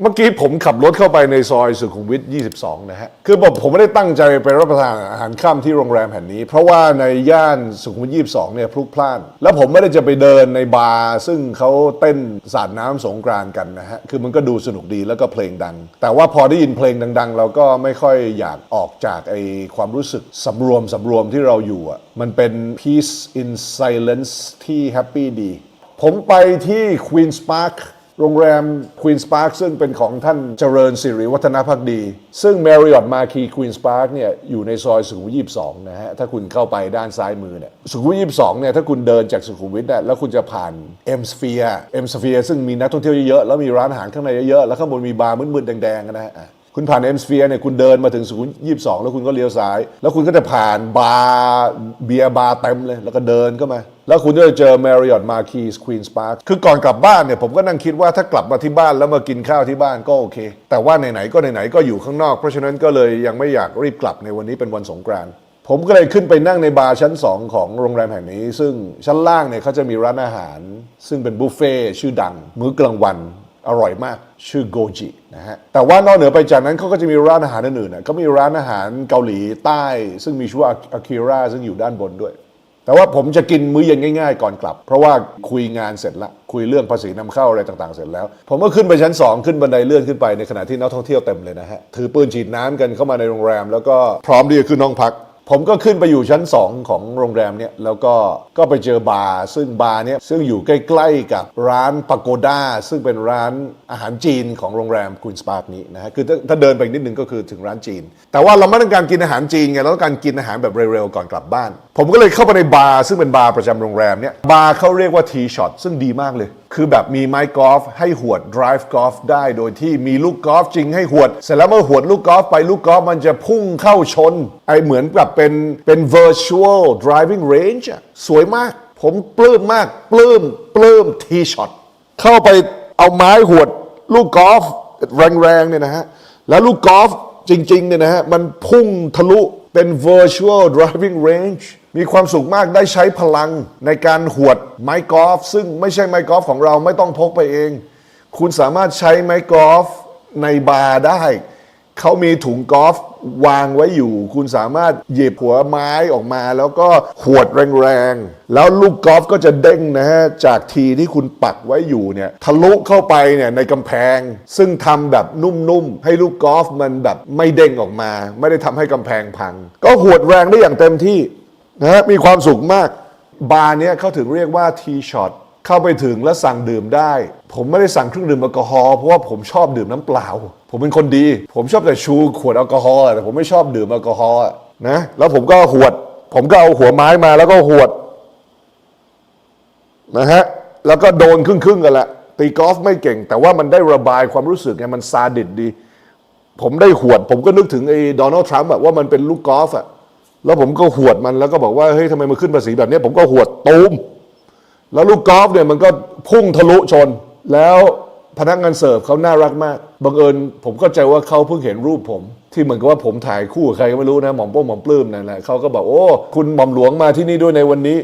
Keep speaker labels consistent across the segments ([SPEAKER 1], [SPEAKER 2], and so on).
[SPEAKER 1] เมื่อกี้ผมขับรถเข้าไปในซอยสุขุมวิท 22 นะฮะ คือผมผมไม่ได้ตั้งใจไปรับประทานอาหารค่ำที่โรงแรมแห่งนี้ เพราะว่าในย่านสุขุมวิท 22 เนี่ยพลุกพล่าน แล้วผมไม่ได้จะไปเดินในบาร์ ซึ่งเขาเต้นสาดน้ำสงกรานต์กันนะฮะ คือมันก็ดูสนุกดีแล้วก็เพลงดัง แต่ว่าพอได้ยินเพลงดัง ๆ เราก็ไม่ค่อยอยากออกจากไอความรู้สึกสำรวมสำรวมที่เราอยู่อะมันเป็น peace in silence ที่แฮปปี้ดี ผมไปที่ Queen's Park โรงแรม Queen's Park ซึ่งเป็นของท่านเจริญสิริวัฒนพักดี ซึ่ง Marriott Marquis Queen's Park เนี่ยอยู่ในซอยสุขุมวิท22 นะฮะ ถ้าคุณเข้าไปด้านซ้ายมือเนี่ยสุขุมวิท22 เนี่ย ถ้าคุณเดินจากสุขุมวิทเนี่ยแล้วคุณจะผ่าน M Sphere M Sphere ซึ่งมีนักท่องเที่ยวเยอะๆ แล้วมีร้านอาหารข้างในเยอะๆ แล้วข้างบนมีบาร์มืดๆ แดงๆ นะฮะ คุณผ่าน M Sphere เนี่ยคุณเดินมาถึงสุขุมวิท22แล้วคุณก็เลี้ยวซ้าย แล้วคุณก็จะผ่านบาร์เบียร์บาร์เต็มเลย แล้วก็เดินเข้ามาแล้วคุณก็จะเจอ Marriott Marquis Queen's Park คือก่อนกลับบ้านเนี่ยผมก็นั่งคิดว่าถ้ากลับมาที่บ้านแล้วมากินข้าวที่บ้านก็โอเค แต่ว่าไหนๆก็ไหนๆก็อยู่ข้างนอก เพราะฉะนั้นก็เลยยังไม่อยากรีบกลับในวันนี้เป็นวันสงกรานต์ผมก็เลยขึ้นไปนั่งในบาร์ชั้น 2 ของโรงแรมแห่งนี้ ซึ่งชั้นล่างเนี่ยเขาจะมีร้านอาหาร ซึ่งเป็นบุฟเฟ่ชื่อดัง มื้อกลางวัน อร่อยมากชื่อโกจินะฮะแต่ว่านอกเหนือไปจากนั้นเขาก็จะมีร้านอาหารอื่นๆนะก็มีร้านอาหารเกาหลีใต้ ซึ่งมีชื่อว่าอาคิราซึ่งอยู่ด้านบนด้วย แต่ว่าผมจะกินมื้อเย็นง่ายๆ ก่อนกลับ เพราะว่าคุยงานเสร็จละคุยเรื่องภาษีนำเข้าอะไรต่างๆ เสร็จแล้ว ผมก็ขึ้นไปชั้น 2 ขึ้นบันไดเลื่อนขึ้นไปในขณะที่นักท่องเที่ยวเต็มเลยนะฮะถือปืนฉีดน้ำกันเข้ามาในโรงแรม แล้วก็พร้อมที่จะขึ้นห้องพัก ผมก็ขึ้นไปอยู่ชั้น 2 ของโรงแรมเนี่ยแล้วก็ก็ไปเจอบาร์ซึ่งบาร์เนี่ยซึ่งอยู่ใกล้ๆกับร้านปาโกด้าซึ่งเป็นร้านอาหารจีนของโรงแรมคุณสปาร์กนี้นะฮะคือถ้าถ้าเดินไปนิดนึงก็คือถึงร้านจีน แต่ว่าเราไม่ต้องการกินอาหารจีนไงเราต้องการกินอาหารแบบเร็วๆก่อนกลับบ้าน ผมก็เลยเข้าไปในบาร์ซึ่งเป็นบาร์ประจำโรงแรมเนี่ยบาร์เขาเรียกว่าทีช็อตซึ่งดีมากเลยคือแบบมีไม้กอล์ฟให้หวด drive golf ได้โดยที่มีลูกกอล์ฟจริงให้หวด เสร็จแล้วเมื่อหวดลูกกอล์ฟไปลูกกอล์ฟมันจะพุ่งเข้าชน ไอเหมือนกับเป็นเป็น virtual driving range สวยมาก ผมปลื้มมาก ปลื้ม ปลื้มทีช็อตเข้าไปเอาไม้หวดลูกกอล์ฟแรงๆเนี่ยนะฮะ แล้วลูกกอล์ฟจริงๆเนี่ยนะฮะ มันพุ่งทะลุเป็น virtual driving range มีความสุขมากได้ใช้พลังในการหวดไม้กอล์ฟซึ่งไม่ใช่ไม้กอล์ฟของเราไม่ต้องพกไปเอง คุณสามารถใช้ไม้กอล์ฟในบาร์ได้ เขามีถุงกอล์ฟวางไว้อยู่ คุณสามารถเหยิบหัวไม้ออกมา แล้วก็หวดแรงๆ แล้วลูกกอล์ฟก็จะเด้งนะฮะ จากทีที่คุณปักไว้อยู่เนี่ยทะลุเข้าไปเนี่ยในกำแพง ซึ่งทำแบบนุ่มๆ ให้ลูกกอล์ฟมันแบบไม่เด้งออกมา ไม่ได้ทำให้กำแพงพัง ก็หวดแรงได้อย่างเต็มที่ นะฮะมีความสุขมาก บาร์เนี้ยเขาถึงเรียกว่าทีช็อตเข้าไปถึงแล้วสั่งดื่มได้ ผมไม่ได้สั่งเครื่องดื่มแอลกอฮอล์เพราะว่าผมชอบดื่มน้ำเปล่า ผมเป็นคนดี ผมชอบแต่ชูขวดแอลกอฮอล์แต่ผมไม่ชอบดื่มแอลกอฮอล์นะแล้วผมก็หวด ผมก็เอาหัวไม้มาแล้วก็หวดนะฮะแล้วก็โดนครึ่งๆกันแหละตีกอล์ฟไม่เก่ง แต่ว่ามันได้ระบายความรู้สึกไงมันซาดิสดี ผมได้หวด ผมก็นึกถึงไอ้โดนัลด์ทรัมป์อะว่ามันเป็นลูกกอล์ฟอะ แล้วผมก็หวดมันแล้วก็บอกว่าเฮ้ยทำไมมันขึ้นภาษีแบบนี้ผมก็หวดตูมแล้วลูกกอล์ฟเนี่ยมันก็พุ่งทะลุชน แล้วพนักงานเสิร์ฟเขาน่ารักมากบังเอิญผมก็ใจว่าเขาเพิ่งเห็นรูปผม ที่เหมือนกับว่าผมถ่ายคู่กับใครก็ไม่รู้นะหม่อมโป้งหม่อมปลื้มนั่นแหละเขาก็บอกโอ้คุณหม่อมหลวงมาที่นี่ด้วยในวันนี้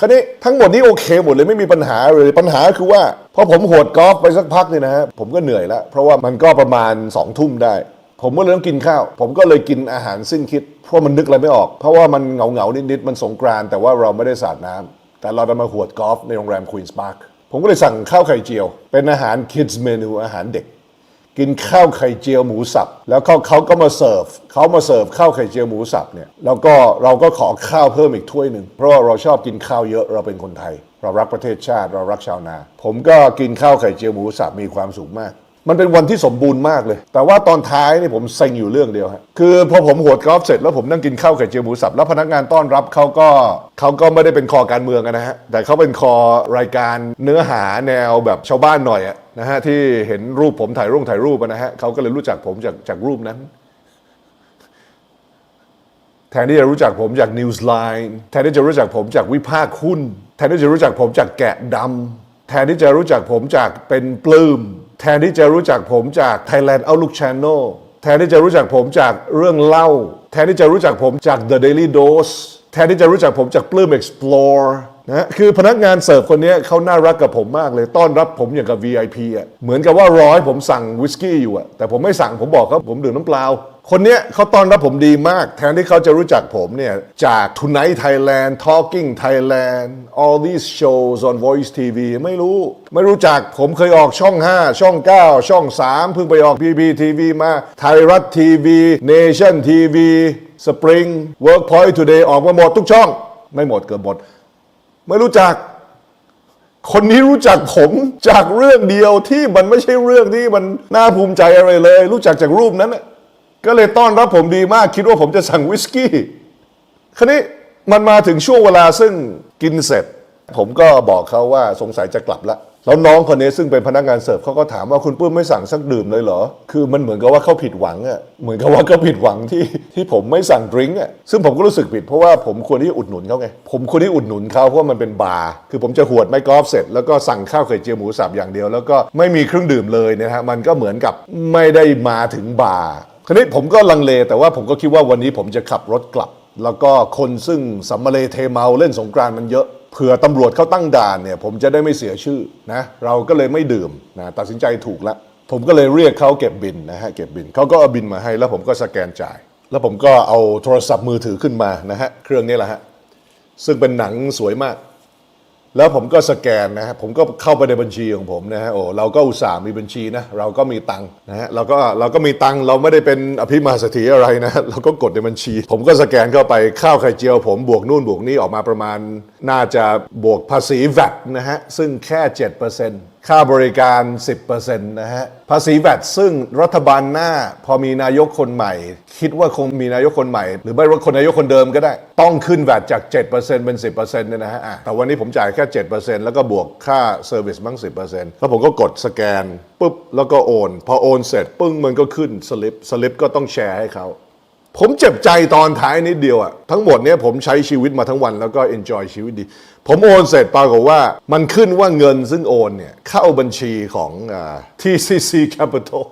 [SPEAKER 1] คราวนี้ทั้งหมดนี้โอเคหมดเลยไม่มีปัญหาเลยปัญหาคือว่าพอผมโหดกอล์ฟไปสักพักเนี่ยนะฮะผมก็เหนื่อยแล้วเพราะว่ามันก็ประมาณสองทุ่มได้ ผมก็เลยต้องกินข้าว ผมก็เลยกินอาหารสิ้นคิด เพราะมันนึกอะไรไม่ออก เพราะว่ามันเหงาเหงาๆนิดๆมันสงกรานแต่ว่าเราไม่ได้สาดน้ำแต่เราจะมาหวดกอล์ฟในโรงแรมควีนส์พาร์คผมก็เลยสั่งข้าวไข่เจียว เป็นอาหาร kids menu อาหารเด็ก กินข้าวไข่เจียวหมูสับแล้วเขาเขาก็มาเสิร์ฟเขามาเสิร์ฟข้าวไข่เจียวหมูสับเนี่ยแล้วก็เราก็ขอข้าวเพิ่มอีกถ้วยหนึ่งเพราะว่าเราชอบกินข้าวเยอะเราเป็นคนไทย เรารักประเทศชาติ เรารักชาวนา ผมก็กินข้าวไข่เจียวหมูสับมีความสุขมาก มันเป็นวันที่สมบูรณ์มากเลย แต่ว่าตอนท้ายนี่ผมเซ็งอยู่เรื่องเดียวฮะคือพอผมโหดกอล์ฟเสร็จแล้วผมนั่งกินข้าวไข่เจียวหมูสับแล้วพนักงานต้อนรับเขาก็เขาก็ไม่ได้เป็นคอการเมืองนะฮะแต่เขาเป็นคอรายการเนื้อหาแนวแบบชาวบ้านหน่อยอะนะฮะที่เห็นรูปผมถ่ายรูปถ่ายรูปนะฮะเขาก็เลยรู้จักผมจากจากรูปนั้นแทนที่จะรู้จักผมจาก Newsline แทนที่จะรู้จักผมจากวิพากษ์หุ้น แทนที่จะรู้จักผมจากแกะดำแทนที่จะรู้จักผมจากเป็นปลื้ม แทนที่จะรู้จักผมจาก Thailand Outlook Channel แทนที่จะรู้จักผมจากเรื่องเล่า แทนที่จะรู้จักผมจาก The Daily Dose แทนที่จะรู้จักผมจากปลื้ม Explore นะคือพนักงานเสิร์ฟคนนี้เขาน่ารักกับผมมากเลย ต้อนรับผมอย่างกับ VIP อะเหมือนกับว่ารอให้ผมสั่งวิสกี้อยู่อะแต่ผมไม่สั่งผมบอกเขาผมดื่มน้ำเปล่า คนเนี้ยเขาต้อนรับผมดีมาก แทนที่เขาจะรู้จักผมเนี่ย จาก Tonight Thailand Talking Thailand all these shows on Voice TV ไม่รู้ ไม่รู้จักผมเคยออกช่อง 5 ช่อง 9 ช่อง 3 เพิ่งไปออก PPTV มาไทยรัฐทีวี Nation TV Spring Workpoint Today ออกมาหมดทุกช่อง ไม่หมดเกือบหมด ไม่รู้จัก คนนี้รู้จักผมจากเรื่องเดียวที่มันไม่ใช่เรื่องที่มันน่าภูมิใจอะไรเลย รู้จักจากรูปนั้นน่ะ ก็เลยต้อนรับผมดีมากคิดว่าผมจะสั่งวิสกี้คราวนี้มันมาถึงช่วงเวลาซึ่งกินเสร็จ ผมก็บอกเขาว่าสงสัยจะกลับละแล้วน้องคนนี้ซึ่งเป็นพนักงานเสิร์ฟเขาก็ถามว่าคุณปื้มไม่สั่งสักดื่มเลยเหรอ คือมันเหมือนกับว่าเขาผิดหวังอะเหมือนกับว่าเขาผิดหวังที่ที่ผมไม่สั่งดริงก์อะ ซึ่งผมก็รู้สึกผิดเพราะว่าผมควรที่จะอุดหนุนเขาไง ผมควรที่อุดหนุนเขาเพราะมันเป็นบาร์ คือผมจะหวดไม้กอล์ฟเสร็จแล้วก็สั่งข้าวไข่เจียวหมูสับอย่างเดียว แล้วก็ไม่มีเครื่องดื่มเลยนะฮะ มันก็เหมือนกับไม่ได้มาถึงบาร์ คราวนี้ผมก็ลังเลแต่ว่าผมก็คิดว่าวันนี้ผมจะขับรถกลับ แล้วก็คนซึ่งสัมมาเลเทเมาเล่นสงกรานต์มันเยอะเผื่อตำรวจเขาตั้งด่านเนี่ยผมจะได้ไม่เสียชื่อนะเราก็เลยไม่ดื่มนะตัดสินใจถูกล้วผมก็เลยเรียกเขาเก็บบินนะฮะเก็บบินเขาก็เอาบินมาให้ แล้วผมก็สแกนจ่าย แล้วผมก็เอาโทรศัพท์มือถือขึ้นมานะฮะเครื่องนี้แหละฮะซึ่งเป็นหนังสวยมาก แล้วผมก็สแกนนะฮะผมก็เข้าไปในบัญชีของผมนะฮะโอ้เราก็อุตส่าห์มีบัญชีนะเราก็มีตังค์นะฮะเราก็เราก็มีตังค์เราไม่ได้เป็นอภิมหาเศรษฐีอะไรนะเราก็กดในบัญชี ผมก็สแกนเข้าไปข้าวไข่เจียวผมบวกนู่นบวกนี่ออกมาประมาณ น่าจะบวกภาษีแวตนะฮะซึ่งแค่ 7% ค่าบริการ 10%นะฮะ ภาษี VAT ซึ่งรัฐบาลหน้าพอมีนายกคนใหม่ คิดว่าคงมีนายกคนใหม่ หรือไม่ว่าคนนายกคนเดิมก็ได้ ต้องขึ้น VAT จาก 7%เป็น 10%เนี่ยนะฮะอะแต่วันนี้ผมจ่ายแค่ 7%แล้วก็บวกค่าเซอร์วิสมั้ง 10%แล้วผมก็กดสแกนปุ๊บแล้วก็โอน พอโอนเสร็จปึ้งมันก็ขึ้นสลิปสลิปก็ต้องแชร์ให้เขา ผมเจ็บใจตอนท้ายนิดเดียวอะทั้งหมดเนี่ยผมใช้ชีวิตมาทั้งวันแล้วก็ enjoy ชีวิตดี ผมโอนเสร็จปรากฏว่า มันขึ้นว่าเงินซึ่งโอนเนี่ยเข้าบัญชีของอ TCC Capital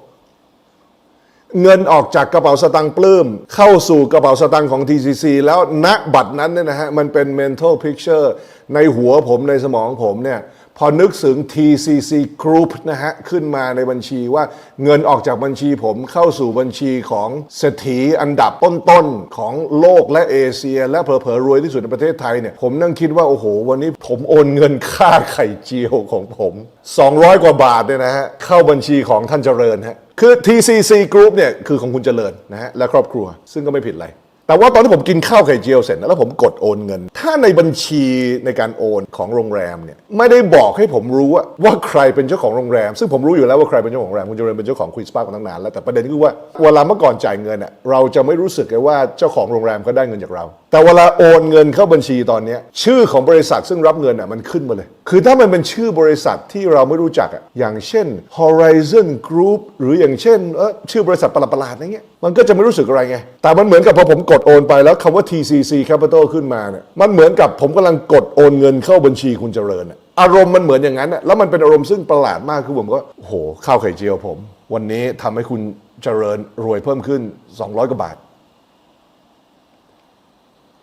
[SPEAKER 1] เงินออกจากกระเป๋าสตางค์ปลื้ม เข้าสู่กระเป๋าสตางค์ของ TCC แล้วณบัตรนั้นเนี่ยนะฮะมันเป็น mental picture ในหัวผมในสมองผมเนี่ย พอนึกถึง TCC Group นะฮะ ขึ้นมาในบัญชีว่าเงินออกจากบัญชีผมเข้าสู่บัญชีของเศรษฐีอันดับต้นๆ ของโลกและเอเชีย และเผลอๆรวยที่สุดในประเทศไทยเนี่ย ผมนั่งคิดว่า โอ้โห วันนี้ผมโอนเงินค่าไข่เจียวของผม 200 กว่าบาทเนี่ยนะฮะ เข้าบัญชีของท่านเจริญฮะคือ TCC Group เนี่ยคือของคุณเจริญนะฮะและครอบครัว ซึ่งก็ไม่ผิดอะไร แต่ว่าตอนที่ผมกินข้าวไข่เจียวเสร็จแล้วผมกดโอนเงิน ถ้าในบัญชีในการโอนของโรงแรมเนี่ยไม่ได้บอกให้ผมรู้ว่าว่าใครเป็นเจ้าของโรงแรม ซึ่งผมรู้อยู่แล้วว่าใครเป็นเจ้าของโรงแรมคุณเจริญเป็นเจ้าของควีนสปาร์มาตั้งนานแล้วแต่ประเด็นคือว่าเวลาเมื่อก่อนจ่ายเงินเน่ยเราจะไม่รู้สึกเลยว่าเจ้าของโรงแรมเขาได้เงินจากเรา แต่เวลาโอนเงินเข้าบัญชีตอนนี้ชื่อของบริษัทซึ่งรับเงินอะมันขึ้นมาเลย คือถ้ามันเป็นชื่อบริษัทที่เราไม่รู้จักอะอย่างเช่น Horizon Group หรืออย่างเช่นเออชื่อบริษัทประหลาดๆอะไรเงี้ยมันก็จะไม่รู้สึกอะไรไง แต่มันเหมือนกับพอผมกดโอนไปแล้วคำว่า TCC Capital ขึ้นมาเนี่ยมันเหมือนกับผมกำลังกดโอนเงินเข้าบัญชีคุณเจริญอะอารมณ์มันเหมือนอย่างนั้นอะแล้วมันเป็นอารมณ์ซึ่งประหลาดมากคือผมก็โอ้โหข้าวไข่เจียวผม วันนี้ทำให้คุณเจริญรวยเพิ่มขึ้น 200กว่าบาท